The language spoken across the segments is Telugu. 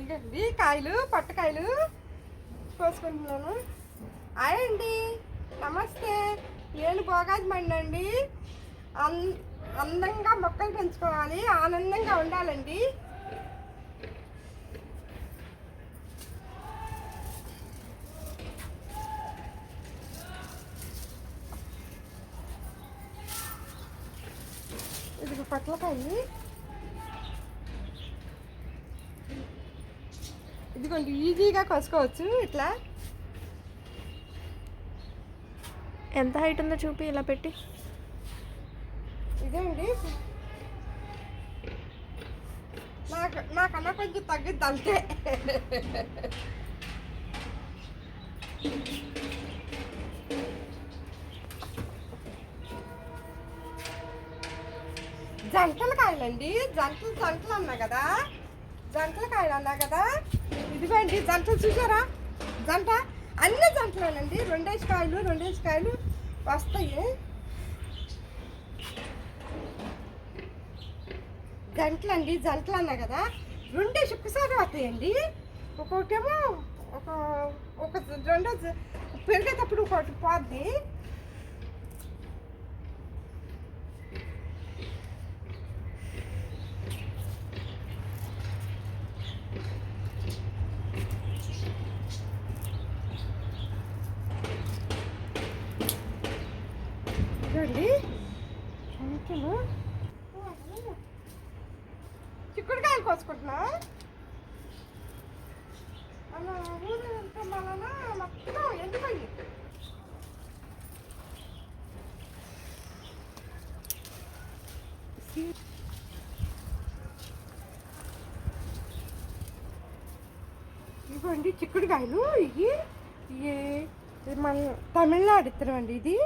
ఇదిగోండి కాయలు పట్టకాయలు కోసుకుంటున్నాను. హాయ్ అండి నమస్తే. నేను భోగాజమండి అండి. అన్ అందంగా మొక్కలు పెంచుకోవాలి ఆనందంగా ఉండాలండి. ఇది పొట్లకాయ ఇదిగోండి ఈజీగా కోసుకోవచ్చు ఇట్లా. ఎంత హైట్ ఉందో చూపి ఇలా పెట్టి. ఇదేండి నాకు నాకన్నా కొంచెం తగ్గిద్ది అంతే. జంటల కాయలండి జంటలు జంటలు అన్నా కదా? జంటల కాయలు అన్నా కదా? ఇదిగోండి జంట చూసారా? జంట అన్ని జంటలేనండి. రెండేసి కాయలు రెండేసి కాయలు వస్తాయి. జంటలు అండి జంటలు అన్నా కదా? రెండేసి ఒక్కసారి వస్తాయండి. ఒక్కొక్కటేమో ఒక ఒక రెండో పెరిగేటప్పుడు ఒకటి పోద్ది ఇదండి జంటలు చిక్కుడుకాయలు కోసుకుంటున్నా అలా ఊరు వెళ్తాం వలన మొత్తం ఎండిపోయింది ఇవ్వండి చిక్కుడుకాయలు. ఇవి ఇవి మన తమిళనాడు ఇత్తనం అండి ఇది.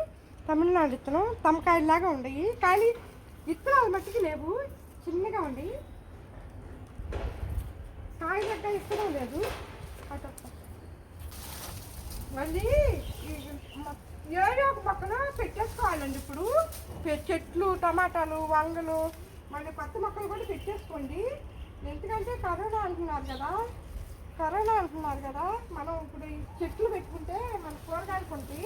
తమిళనాడు ఇత్తనం. తమకాయలాగా ఉండయి కానీ విత్తనాలు మట్టికి లేవు. చిన్నగా ఉండయి కాయ దగ్గర ఇస్తడం లేదు మళ్ళీ ఏదో ఒక పక్కన పెట్టేసుకోవాలండి ఇప్పుడు. చెట్లు టమాటాలు వంగలు మళ్ళీ కొత్త మొక్కలు కూడా పెట్టేసుకోండి. ఎందుకంటే కరోనా అంటున్నారు కదా. కరోనా అంటున్నారు కదా. మనం ఇప్పుడు ఈ చెట్లు పెట్టుకుంటే మన కూరగాయలు కొంటే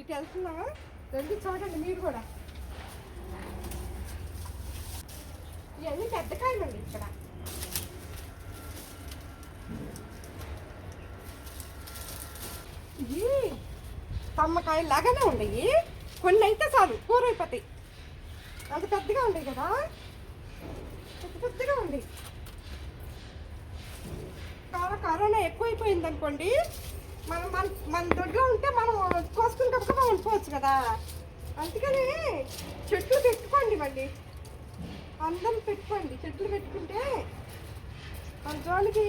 ఇటు వెళ్తున్నావా? చూడండి మీరు కూడా ఇవన్నీ పెద్ద కాయలు అండి ఇక్కడ. ఇవి తమ్మకాయ లాగానే ఉన్నాయి కొన్ని అయితే చాలు. కూర అయిపోతాయి అంత పెద్దగా ఉన్నాయి కదా? పెద్ద పెద్దగా ఉంది. చాలా కరోనా ఎక్కువైపోయింది అనుకోండి మనం మన మన దొడ్లో ఉంటే మనం కోసుకుని మనం ఉండిపోవచ్చు కదా. అందుకని చెట్లు పెట్టుకోండి మళ్ళీ. అందం పెట్టుకోండి చెట్లు పెట్టుకుంటే మన జోలికి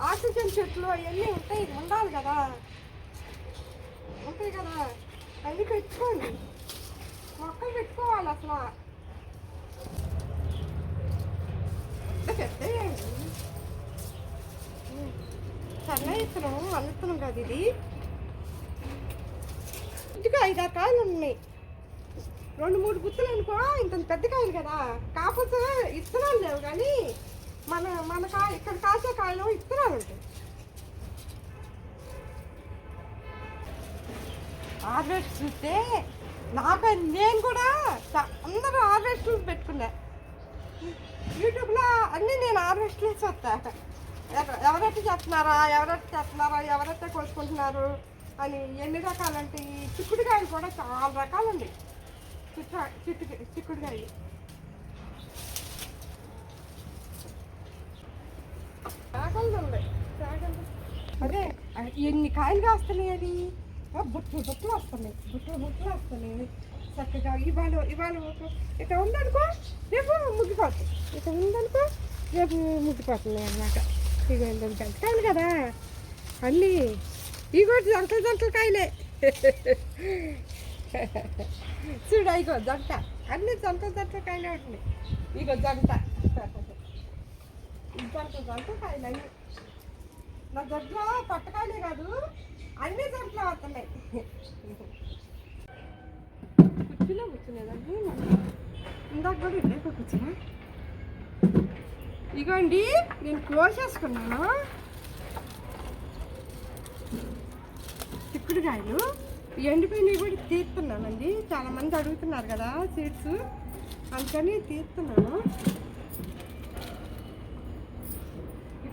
ఆక్సిజన్ చెట్లు అవన్నీ ఉంటాయి ఉండాలి కదా. ఉంటాయి కదా. అవి పెట్టుకోండి. మొక్కలు పెట్టుకోవాలి అసలు. పెద్ద సన్న ఇత్తనం కదా ఇది. ఇంటికి ఐదారు కాయలు ఉన్నాయి రెండు మూడు గుత్తులు అనుకో ఇంత పెద్ద కాయలు కదా. కాకపోతే ఇత్తనాలు లేవు కానీ మన మన కా ఇక్కడ కాసే కాయలు ఇత్తనాలు ఉంటాయి. హార్వెస్ట్ చూస్తే నాకు నేను కూడా అందరూ హార్వెస్ట్ పెట్టుకున్నా. యూట్యూబ్లో అన్నీ నేను హార్వెస్ట్ చూస్తా. ఎవ- ఎవరైతే చేస్తున్నారా ఎవరైతే చేస్తున్నారా ఎవరైతే కోసుకుంటున్నారు అని ఎన్ని రకాలంటే ఈ చిక్కుడుకాయలు కూడా చాలా రకాలుంది చిట్టు చిట్టు చిక్కుడుకాయలు చాగలు ఉన్నాయి చాగలు అదే ఎన్ని కాయలు కాస్తున్నాయి అది ఆ, బుట్టలు బుట్టలు వస్తున్నాయి బుట్టలు బుట్టలు వస్తున్నాయి చక్కగా ఇవాళ ఇవాళ ఒక- ఇట్లా ఉందనుకో రేపు ముగ్గిపోతాయి ఇట్లా ఉందనుకో రేపు ముగ్గిపోతున్నాయి అన్నమాట ఇక జంటకాయలు కదా అన్నీ ఇగో జంటలు జంటలు కాయలే చూడు ఇగో జంట. అన్ని జంట జంట కాయలే ఉంటుంది ఇగో జంట. జంట జంట కాయలు నా దొడ్లో పట్టకాయలే కాదు అన్ని జంటలు వస్తున్నాయి. కుర్చీలో కూర్చునేదండి ఇందాక కూడా ఇక్కడే కూర్చున్నా. ఇగోండి నేను క్లోజ్ చేసుకున్నాను. చిక్కుడుకాయలు కాయలు ఎండిపోయినవి కూడా తీస్తున్నానండి. చాలామంది అడుగుతున్నారు కదా సీడ్స్. అందుకని తీస్తున్నాను.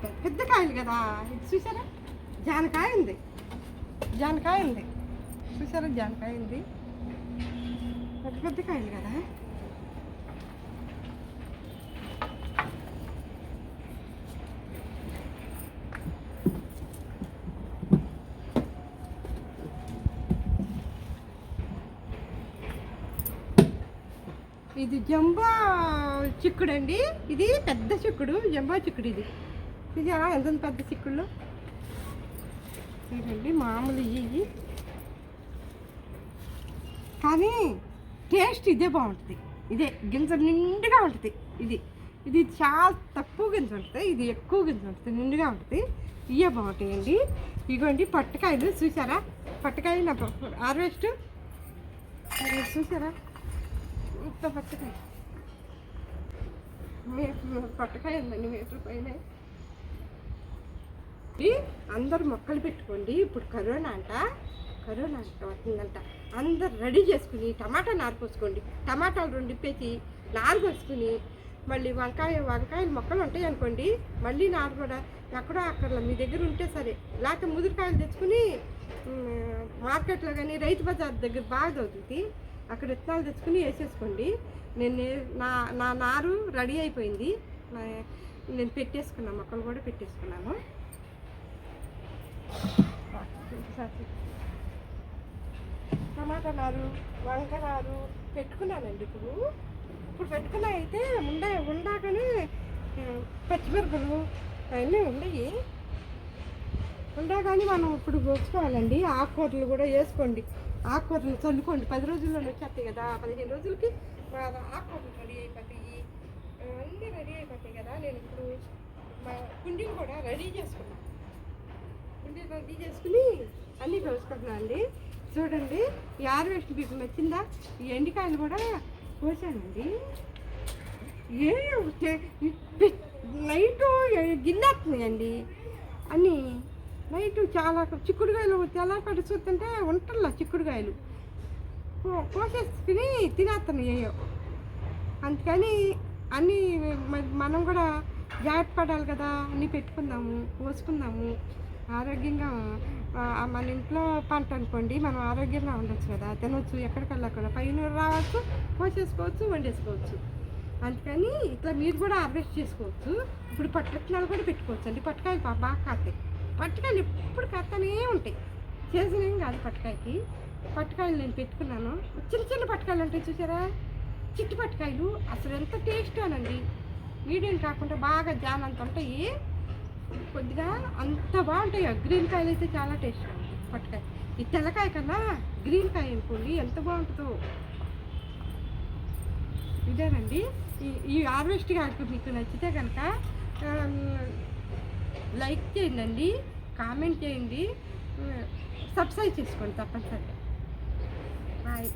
పెద్ద పెద్ద కాయలు కదా. ఇది చూసారా? జానకాయ ఉంది. జానకాయ ఉంది. చూసారా? జానకాయ ఉంది. పెద్ద పెద్ద కాయలు కదా. ఇది జంబా చిక్కుడు అండి ఇది పెద్ద చిక్కుడు జంబా చిక్కుడు ఇది. ఇది ఎంత పెద్ద చిక్కుళ్ళు ఇదండి మామూలు ఇవి కానీ టేస్ట్ ఇదే బాగుంటుంది. ఇదే గింజ నిండుగా ఉంటుంది. ఇది ఇది చాలా తక్కువ గింజ ఉంటుంది. ఇది ఎక్కువ గింజ ఉంటుంది. నిండుగా ఉంటుంది. ఇవే బాగుంటాయండి. ఇగోండి పట్టకాయలు చూసారా? పట్టకాయలు నా హార్వెస్ట్ చూసారా? ఇంత పట్టకాయ పట్టకాయ ఉందండి మీటర్ పైన. అందరు మొక్కలు పెట్టుకోండి ఇప్పుడు కరోనా అంట కరోనా అంట వస్తుందంట. అందరు రెడీ చేసుకుని టమాటా నారుకోసుకోండి టమాటాలు రెండు పెట్టి నారుకోసుకుని మళ్ళీ వంకాయ వంకాయలు మొక్కలు ఉంటాయి అనుకోండి మళ్ళీ నారు కూడా ఎక్కడో అక్కడ మీ దగ్గర ఉంటే సరే లేకపోతే ముదిరికాయలు తెచ్చుకుని మార్కెట్లో కానీ రైతు బజార్ దగ్గర బాగా దొరుకుతుంది అక్కడ విత్తనాలు తెచ్చుకుని వేసేసుకోండి. నేను నా నా నారు రెడీ అయిపోయింది. నా- నేను పెట్టేసుకున్నాను మొక్కలు కూడా పెట్టేసుకున్నాను. టమాటా నారు వంక నారు పెట్టుకున్నానండి ఇప్పుడు. ఇప్పుడు పెట్టుకున్న అయితే ఉండే ఉండగానే పచ్చిమిరపలు అవన్నీ ఉన్నాయి. ఉండా కానీ మనం ఇప్పుడు పోసుకోవాలండి ఆకుకూరలు కూడా వేసుకోండి. ఆకుకూరలు చల్లుకోండి. పది రోజుల్లో వచ్చేస్తాయి కదా. పదిహేను రోజులకి ఆకుకూరలు రెడీ అయిపోతాయి. అన్నీ రెడీ అయిపోతాయి కదా. నేను ఇప్పుడు మా కుండీలు కూడా రెడీ చేసుకున్నాను కుండీ రెడీ చేసుకుని అన్నీ కోసుకుంటున్నాను అండి. చూడండి ఈ హార్వెస్ట్ మీకు నచ్చిందా? ఈ ఎండికాయలు కూడా కోసానండి. ఏ లైట్ గిన్నెత్తున్నాయండి అని నైట్ చాలా చిక్కుడుకాయలు తెల్లకట్టు చూస్తుంటే ఉంటల్లా చిక్కుడుకాయలు. కో- కోసేసుకుని తినేస్తాను ఏయో. అందుకని అన్నీ మనం కూడా జాగ్రత్త పడాలి కదా అన్నీ పెట్టుకుందాము పోసుకుందాము ఆరోగ్యంగా మన ఇంట్లో పంట అనుకోండి మనం ఆరోగ్యంగా ఉండొచ్చు కదా తినొచ్చు ఎక్కడికల్లా వెళ్ళకుండా పైన రావచ్చు కోసేసుకోవచ్చు వండేసుకోవచ్చు. అందుకని ఇట్లా మీరు కూడా హార్వెస్ట్ చేసుకోవచ్చు. ఇప్పుడు పట్టకాయలు కూడా పెట్టుకోవచ్చు అండి. పట్టకాయలు బాగా కాతాయి పట్టుకాయలు ఎప్పుడు కత్తనే ఉంటాయి. చేసినేం కాదు పట్టుకాయకి. పట్టుకాయలు నేను పెట్టుకున్నాను. చిన్న చిన్న పట్టుకాయలు ఉంటాయి చూసారా? చిట్టి పట్టుకాయలు. అసలు ఎంత టేస్ట్ అనండి. మీడియం కాకుండా బాగా జాన్ అంత ఉంటాయి. కొద్దిగా అంత బాగుంటాయి. గ్రీన్ కాయలు అయితే చాలా టేస్ట్ పట్టుకాయ. ఈ తెల్లకాయ కన్నా గ్రీన్ కాయ అనుకోండి ఎంత బాగుంటుందో. ఇదేనండి. ఈ ఈ హార్వెస్ట్ కనుక మీకు నచ్చితే కనుక లైక్ చేయండి కామెంట్ చేయండి. సబ్స్క్రైబ్ చేసుకోండి తప్పనిసరిగా. బాయ్